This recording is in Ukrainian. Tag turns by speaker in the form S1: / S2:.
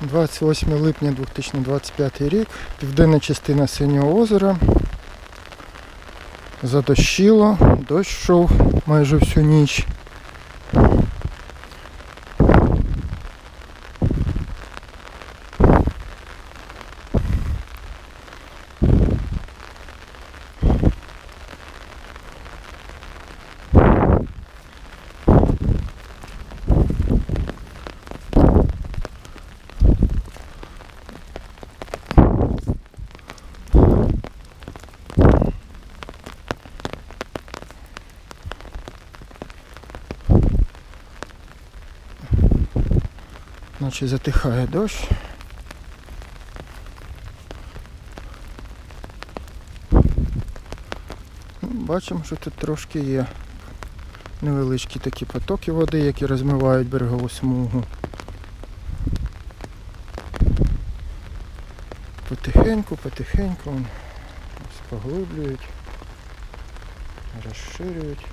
S1: 28 липня 2025 рік, південна частина Синього озера. Задощило, дощ йшов майже всю ніч. Наче затихає дощ. Ну, Бачимо, що тут трошки є невеличкі такі потоки води, які розмивають берегову смугу. Потихеньку, потихеньку поглиблюють, розширюють.